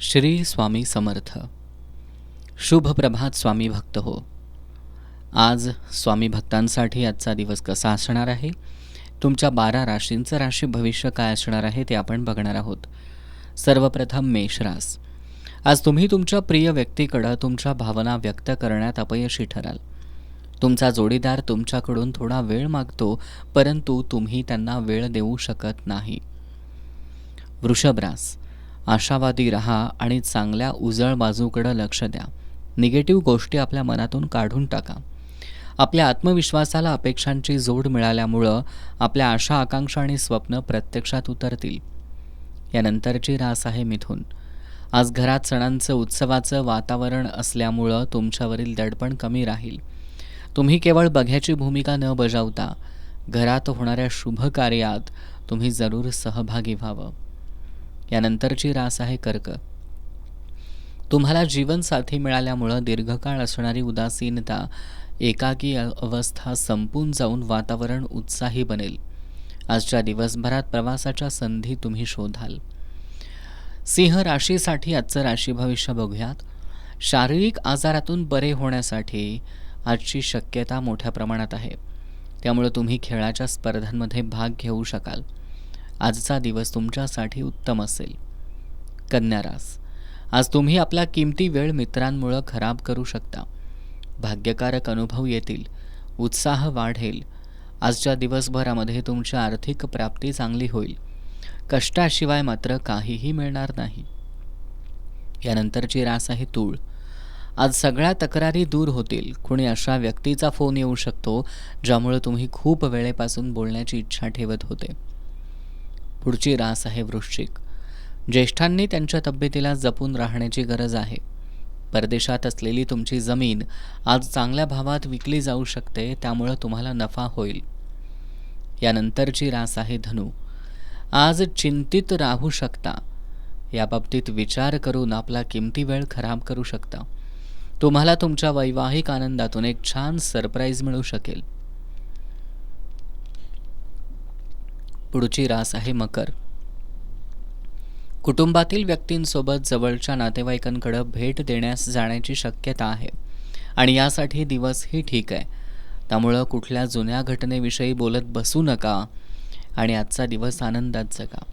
श्री स्वामी समर्थ. शुभ प्रभात स्वामी भक्त हो. आज स्वामी भक्तांसाठी आजचा दिवस कसा असणार आहे? तुमच्या बारा राशींचं राशी भविष्य काय असणार आहे ते आपण बघणार आहोत. सर्वप्रथम मेषरास आज तुम्ही तुमच्या प्रिय व्यक्तीकडं तुमच्या भावना व्यक्त करण्यात अपयशी ठराल. तुमचा जोडीदार तुमच्याकडून थोडा वेळ मागतो परंतु तुम्ही त्यांना वेळ देऊ शकत नाही. वृषभ रास. आशावादी राहा आणि चांगल्या उजळ बाजूकडं लक्ष द्या. निगेटिव्ह गोष्टी आपल्या मनातून काढून टाका. आपल्या आत्मविश्वासाला अपेक्षांची जोड मिळाल्यामुळं आपल्या आशा आकांक्षा आणि स्वप्न प्रत्यक्षात उतरतील. यानंतरची रास आहे मिथून. आज घरात सणांचं उत्सवाचं वातावरण असल्यामुळं तुमच्यावरील दडपण कमी राहील. तुम्ही केवळ बघ्याची भूमिका न बजावता घरात होणाऱ्या शुभ कार्यात तुम्ही जरूर सहभागी व्हावं. यानंतरची रास आहे कर्क. तुम्हाला जीवनसाथी मिळाल्यामुळं दीर्घकाळ असणारी उदासीनता एकाकी अवस्था संपून जाऊन वातावरण उत्साही बनेल. आजच्या दिवसभरात प्रवासाच्या संधी तुम्ही शोधाल. सिंह राशीसाठी आजचं राशी भविष्य बघूयात. शारीरिक आजारातून बरे होण्यासाठी आजची शक्यता मोठ्या प्रमाणात आहे. त्यामुळे तुम्ही खेळाच्या स्पर्धांमध्ये भाग घेऊ शकाल. आजचा दिवस तुमच्यासाठी उत्तम असेल. कन्या रास. आज तुम्ही आपला किमती वेळ मित्रांमुळं खराब करू शकता. भाग्यकारक अनुभव येतील. उत्साह वाढेल. आजच्या दिवसभरामध्ये तुमची आर्थिक प्राप्ती चांगली होईल. कष्टाशिवाय मात्र काहीही मिळणार नाही. यानंतरची रास आहे तूळ. आज सगळ्या तक्रारी दूर होतील. कुणी अशा व्यक्तीचा फोन येऊ शकतो ज्यामुळे तुम्ही खूप वेळेपासून बोलण्याची इच्छा ठेवत होते. पुढची रास आहे वृश्चिक ज्येष्ठांनी त्यांच्या तब्येतीला जपून राहण्याची गरज आहे. परदेशात असलेली तुमची जमीन आज चांगल्या भावात विकली जाऊ शकते त्यामुळं तुम्हाला नफा होईल. यानंतरची रास आहे धनु आज चिंतित राहू शकता. याबाबतीत विचार करून आपला किमती वेळ खराब करू शकता. तुम्हाला तुमच्या वैवाहिक आनंदातून एक छान सरप्राईज मिळू शकेल. पुढची रास आहे मकर. कुटुंबातील व्यक्तींसोबत जवळच्या नातेवाईकांकडे भेट देण्यास जाण्याची शक्यता आहे आणि यासाठी दिवसही ठीक आहे. त्यामुळं कुठल्या जुन्या घटनेविषयी बोलत बसू नका आणि आजचा दिवस आनंदात जगा.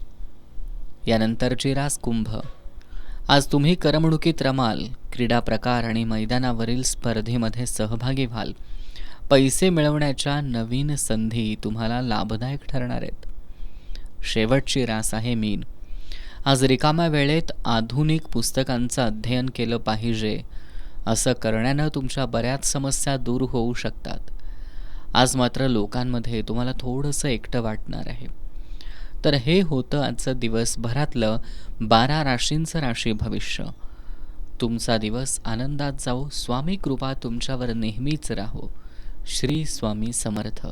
यानंतरची रास कुंभ. आज तुम्ही करमणुकीत रमाल क्रीडा प्रकार आणि मैदानावरील स्पर्धेमध्ये सहभागी व्हाल. पैसे मिळवण्याच्या नवीन संधी तुम्हाला लाभदायक ठरणार आहेत. शेवटची रास आहे मीन. आज रिकाम्या वेळेत आधुनिक पुस्तकांचं अध्ययन केलं पाहिजे. असं करण्यानं तुमच्या बऱ्याच समस्या दूर होऊ शकतात. आज मात्र लोकांमध्ये तुम्हाला थोडंसं एकटं वाटणार आहे. तर हे होतं आजचं दिवसभरातलं बारा राशींचं राशी भविष्य. तुमचा दिवस आनंदात जाऊ स्वामी कृपा तुमच्यावर नेहमीच राहो. श्री स्वामी समर्थ.